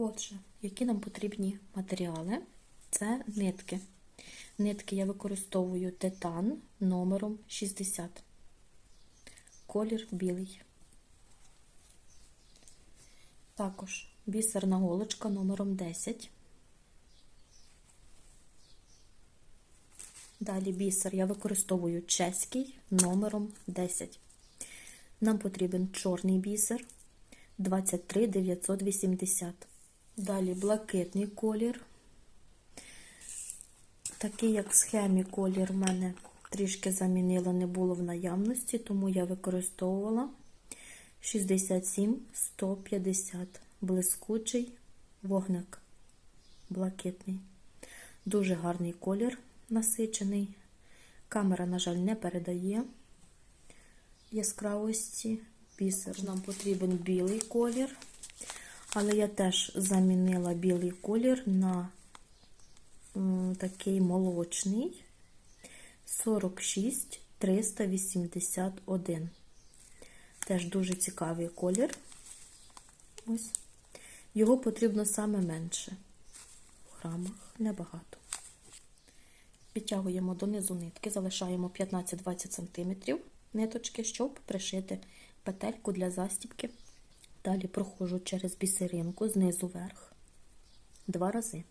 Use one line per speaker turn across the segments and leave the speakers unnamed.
Отже, які нам потрібні матеріали? Це нитки. Нитки я використовую титан номером 60. Колір білий. Також бісерна голочка номером 10. Далі бісер я використовую чеський номером 10. Нам потрібен чорний бісер 23980. Далі блакитний колір. Такий, як в схемі, колір в мене трішки замінила, не було в наявності, тому я використовувала 67-150 блискучий вогник блакитний. Дуже гарний колір насичений. Камера, на жаль, не передає яскравості. Бісер нам потрібен білий колір, але я теж замінила білий колір на такий молочний 46 381. Теж дуже цікавий колір. Ось. Його потрібно саме менше. В грамах небагато. Підтягуємо донизу нитки, залишаємо 15-20 см ниточки, щоб пришити петельку для застібки. Далі проходжу через бісеринку знизу вверх два рази.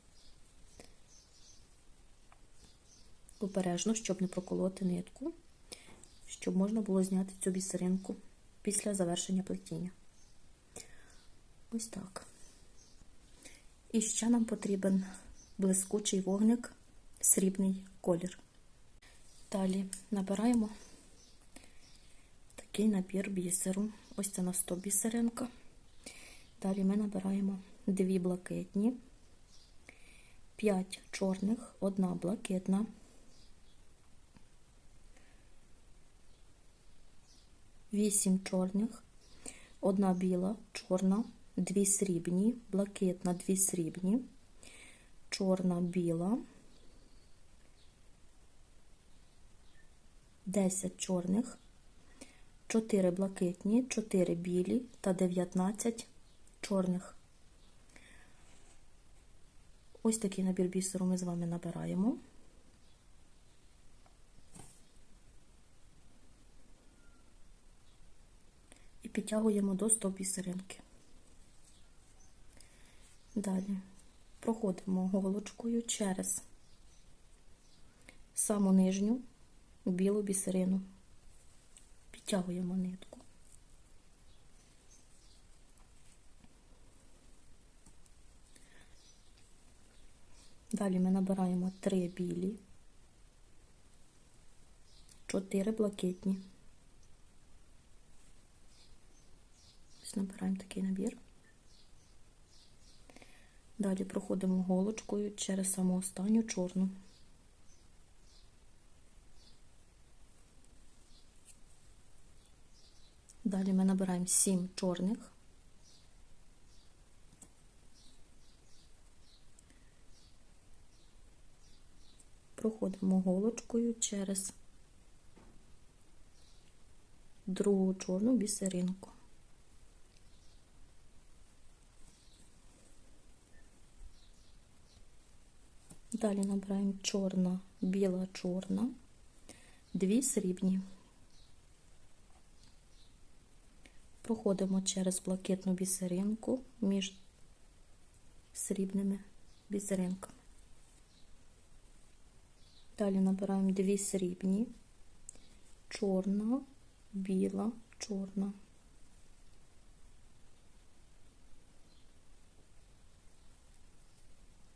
Обережно, щоб не проколоти нитку, щоб можна було зняти цю бісеринку після завершення плетіння. Ось так. І ще нам потрібен блискучий вогник, срібний колір. Далі набираємо такий набір бісеру. Ось це на 100 бісеринка. Далі ми набираємо дві блакитні, 5 чорних, одна блакитна, вісім чорних, одна біла, чорна, дві срібні, блакитна, дві срібні, чорна, біла, 10 чорних, 4 блакитні, 4 білі та 19 чорних. Ось такий набір бісеру ми з вами набираємо. І підтягуємо до 100 бісеринки. Далі проходимо голочкою через саму нижню білу бісерину. Підтягуємо нитку. Далі ми набираємо 3 білі, 4 блакитні. Набираємо такий набір. Далі проходимо голочкою через саму останню чорну. Далі ми набираємо 7 чорних. Проходимо голочкою через другу чорну бісеринку. Далі набираємо чорна, біла, чорна, дві срібні. Проходимо через блакитну бісеринку між срібними бісеринками. Далі набираємо дві срібні, чорна, біла, чорна.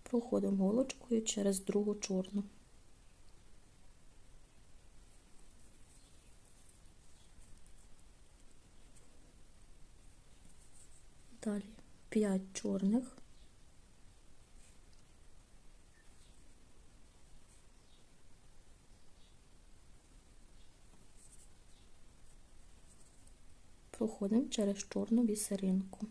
Проходимо голочкою через другу чорну. Далі 5 чорних. проходимо через чорну бісеринку.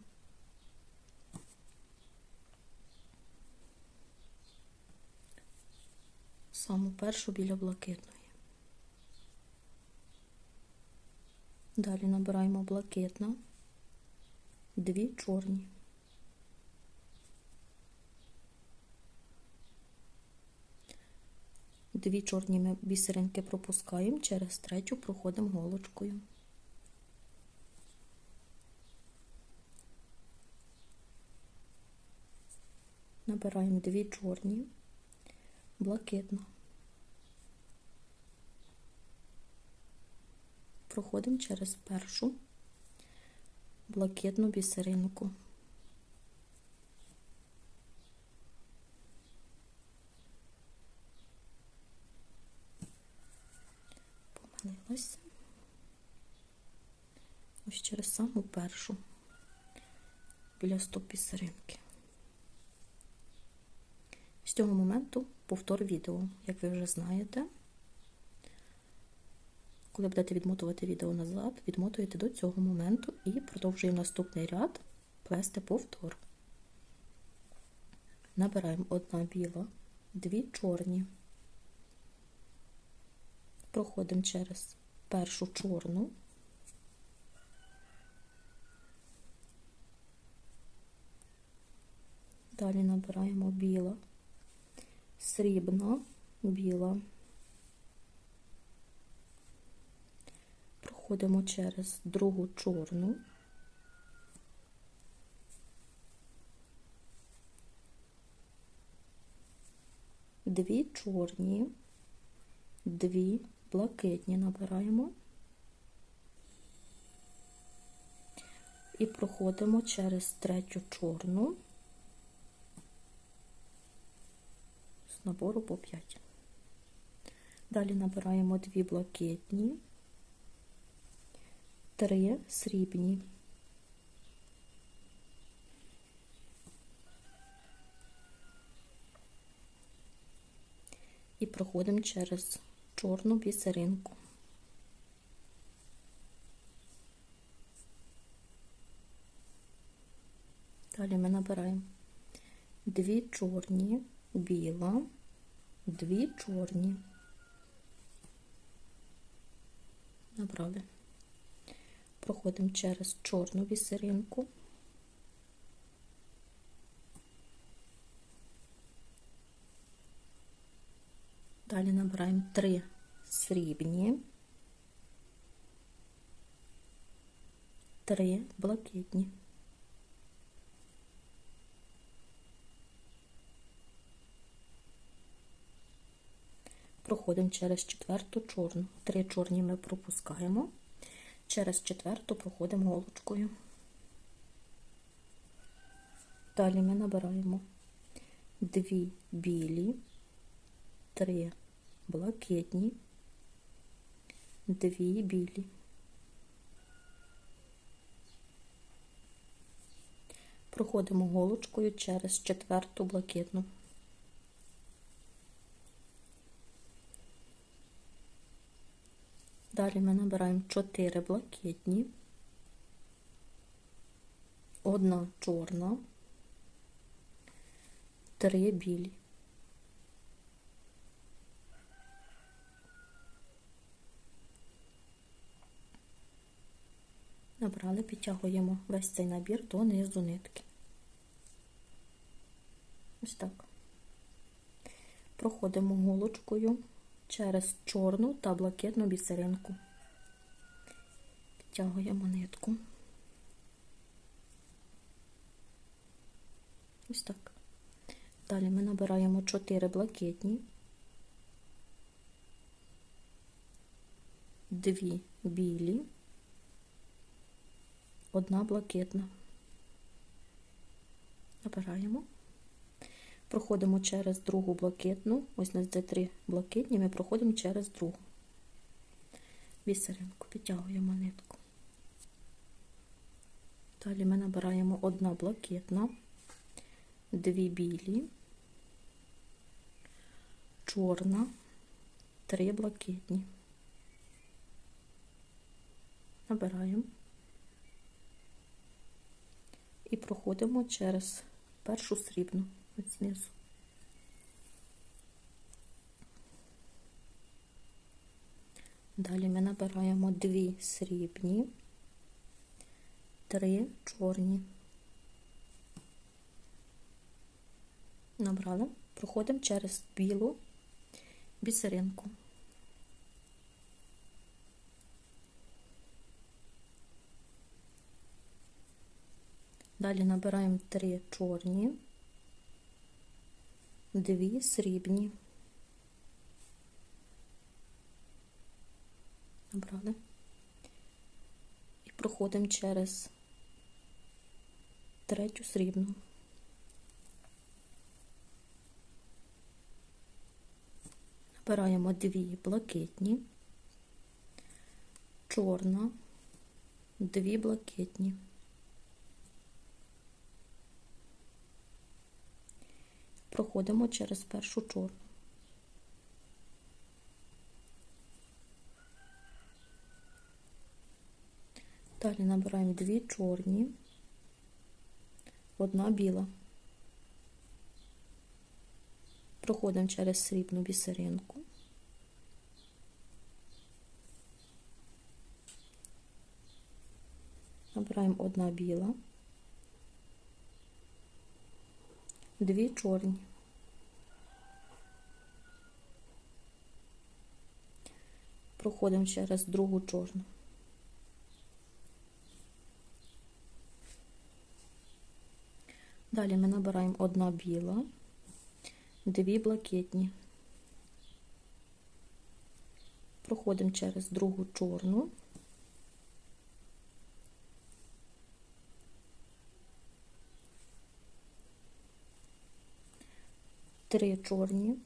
Саму першу біля блакитної. Далі набираємо блакитна, дві чорні. Дві чорні бісеринки пропускаємо, через третю проходимо голочкою. Набираємо дві чорні, блакитна. Проходимо через першу блакитну бісеринку. Помилилася. Ось через саму першу біля стоп бісеринки. З цього моменту повтор відео, як ви вже знаєте. Коли будете відмотувати відео назад, відмотуєте до цього моменту і продовжуємо наступний ряд плести повтор. Набираємо одна біла, дві чорні, проходимо через першу чорну, далі набираємо біла, срібна, біла. Проходимо через другу чорну. Дві чорні, дві блакитні набираємо і проходимо через третю чорну набору по 5. Далі набираємо дві блакитні три срібні. І проходимо через чорну бісеринку. Далі ми набираємо дві чорні, біла, дві чорні. Набрали проходимо через чорну бісеринку. Далі набираємо три срібні, три блакитні. Проходимо через четверту чорну. Три чорні ми пропускаємо через четверту проходимо голочкою. Далі ми набираємо дві білі, три блакитні, дві білі. Проходимо голочкою через четверту блакитну. Далі ми набираємо 4 блакитні, одна чорна, три білі. Набрали, підтягуємо весь цей набір до низу нитки. Ось так. Проходимо голочкою через чорну та блакитну бісеринку. Підтягуємо нитку. Ось так. Далі ми набираємо 4 блакитні, дві білі, одна блакитна. Набираємо. Проходимо через другу блакитну, ось у нас де три блакитні, ми проходимо через другу. Бісеринку, підтягуємо нитку. Далі ми набираємо одна блакитна, дві білі, чорна, три блакитні. Набираємо і проходимо через першу срібну знизу. Далі ми набираємо дві срібні, три чорні. Набрали, проходимо через білу бісеринку. Далі набираємо три чорні, дві срібні. Набрали. І проходимо через третю срібну. Набираємо дві блакитні, чорна, дві блакитні. Проходимо через першу чорну. Далі набираємо дві чорні, одна біла. Проходимо через срібну бісеринку. Набираємо одна біла, дві чорні. Проходимо через другу чорну. Далі ми набираємо одна біла, дві блакитні. Проходимо через другу чорну. Три чорні.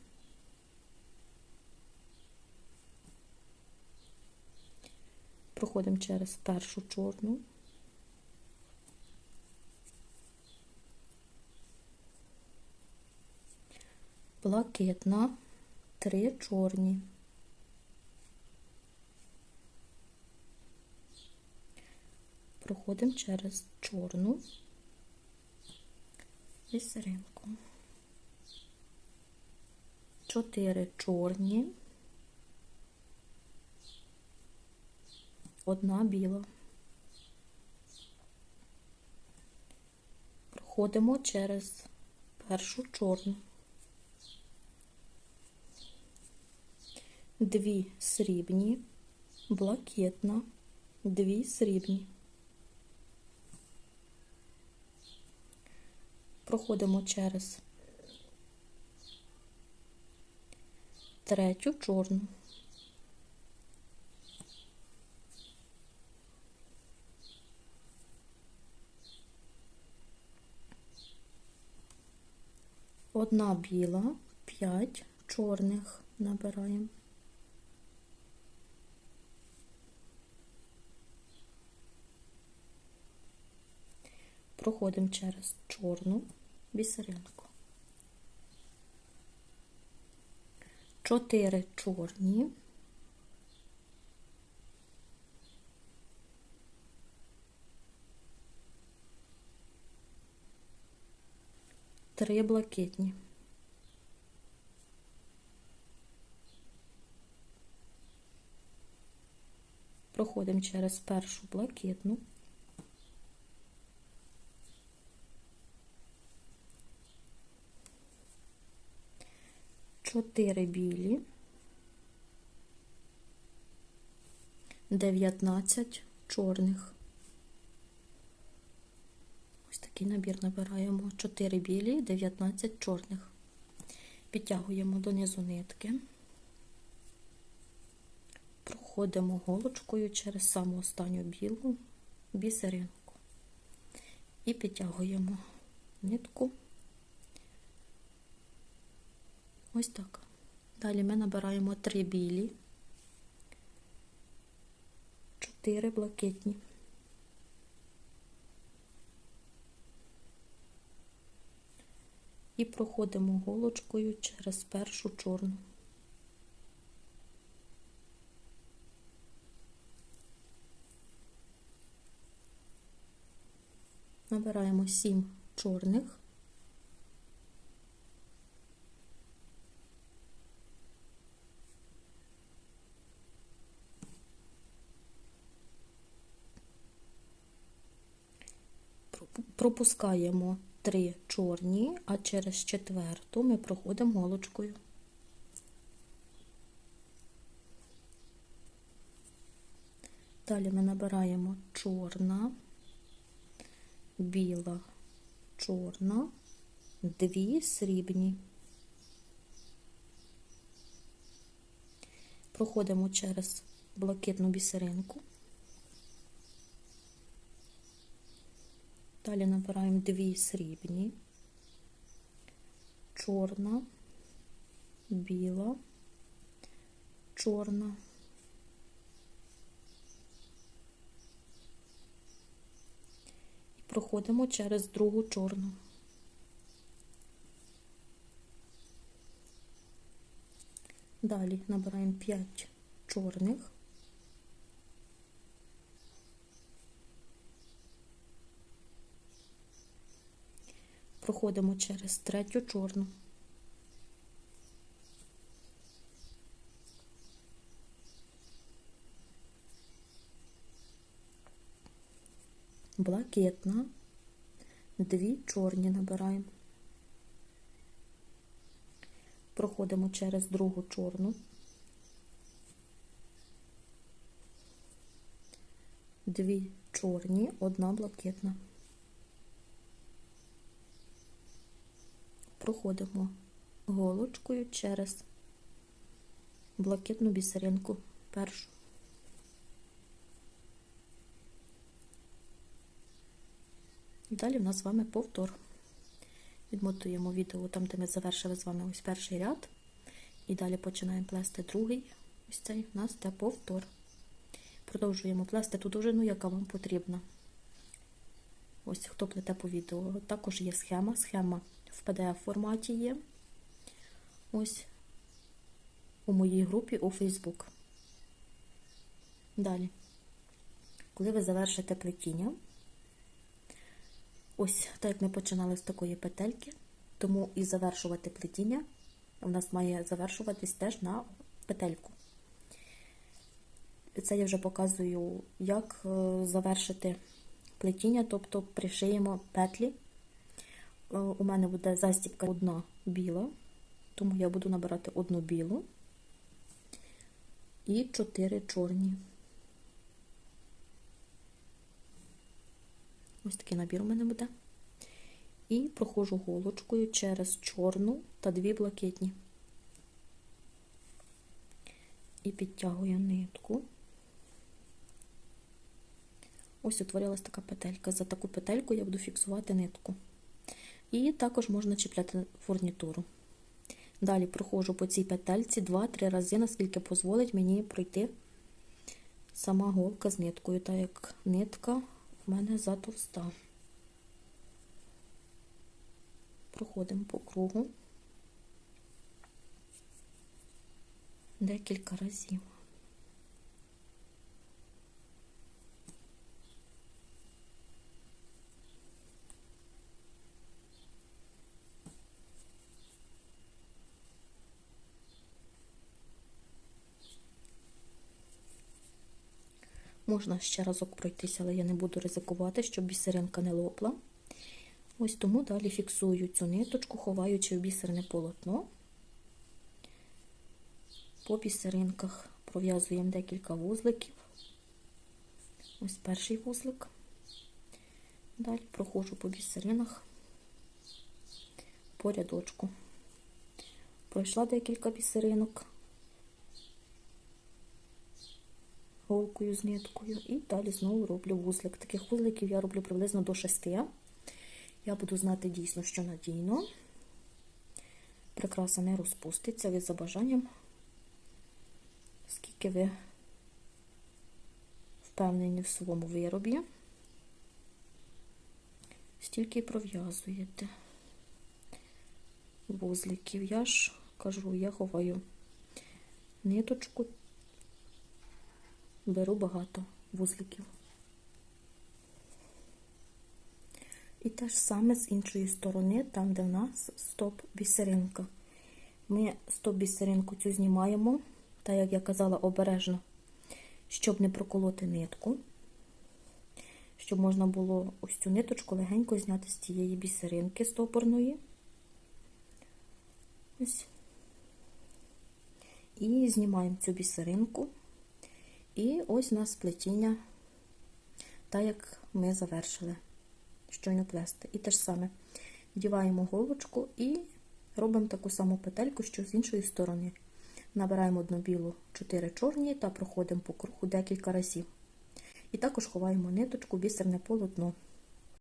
Проходимо через першу чорну. блакитна, три чорні. Проходимо через чорну бісеринку. Чотири чорні, одна біла. Проходимо через першу чорну. дві срібні, блакитна, дві срібні. Проходимо через третю чорну. Одна біла, п'ять чорних набираємо. проходимо через чорну бісеринку. Чотири чорні. Три блакитні. Проходимо через першу блакитну. чотири білі, 19 чорних. Ось такий набір набираємо 4 білі, 19 чорних. Підтягуємо донизу нитки, проходимо голочкою через саму останню білу бісеринку і підтягуємо нитку. Ось так. Далі ми набираємо три білі, чотири блакитні. І проходимо голочкою через першу чорну. Набираємо сім чорних. пропускаємо три чорні, а через четверту ми проходимо голочкою. Далі ми набираємо чорна, біла, чорна, дві срібні. Проходимо через блакитну бісеринку. Далі набираємо дві срібні, чорна, біла, чорна. І проходимо через другу чорну. Далі набираємо 5 чорних. Проходимо через третю чорну. Блакитна, дві чорні набираємо. Проходимо через другу чорну. Дві чорні, одна блакитна. Проходимо голочкою через блакитну бісеринку першу. Далі в нас з вами повтор. Відмотуємо відео там, де ми завершили з вами ось перший ряд. І далі починаємо плести другий. Ось цей у нас це повтор. Продовжуємо плести ту довжину, яка вам потрібна. Ось хто плете по відео. Також є схема. Схема в PDF форматі є. Ось у моїй групі у Facebook. Далі, коли ви завершите плетіння, ось так як ми починали з такої петельки, тому і завершувати плетіння у нас має завершуватись теж на петельку. Це я вже показую, як е, завершити плетіння, тобто пришиємо петлі. Е, у мене буде застібка одна біла, тому я буду набирати одну білу і чотири чорні. Ось такий набір у мене буде. І проходжу голочкою через чорну та дві блакитні. І підтягую нитку. Ось утворилась така петелька. За таку петельку я буду фіксувати нитку. І також можна чіпляти фурнітуру. Далі проходжу по цій петельці 2-3 рази, наскільки дозволить мені пройти сама голка з ниткою, так як нитка в мене затовста. Проходимо по кругу декілька разів. Можна ще разок пройтися, але я не буду ризикувати, щоб бісеринка не лопла. Ось тому далі фіксую цю ниточку, ховаючи в бісерне полотно. По бісеринках пров'язуємо декілька вузликів. Ось перший вузлик. Далі проходжу по бісеринах по рядочку. Пройшла декілька бісеринок. Голкою з ниткою, і далі знову роблю вузлик. Таких вузликів я роблю приблизно до 6. Я буду знати дійсно, що надійно. Прикраса не розпуститься ви за бажанням, скільки ви впевнені в своєму виробі, стільки пров'язуєте вузликів. Я ж кажу, я ховаю ниточку беру багато вузликів. І те ж саме з іншої сторони, там, де в нас стоп-бісеринка. Ми стоп-бісеринку цю знімаємо, так як я казала, обережно, щоб не проколоти нитку, щоб можна було ось цю ниточку легенько зняти з цієї бісеринки стопорної. Ось. І знімаємо цю бісеринку І ось у нас плетіння, так як ми завершили щойно плести. І те ж саме вдіваємо голочку і робимо таку саму петельку, що з іншої сторони. Набираємо одну білу, 4 чорні та проходимо по кругу декілька разів. І також ховаємо ниточку, бісерне полотно.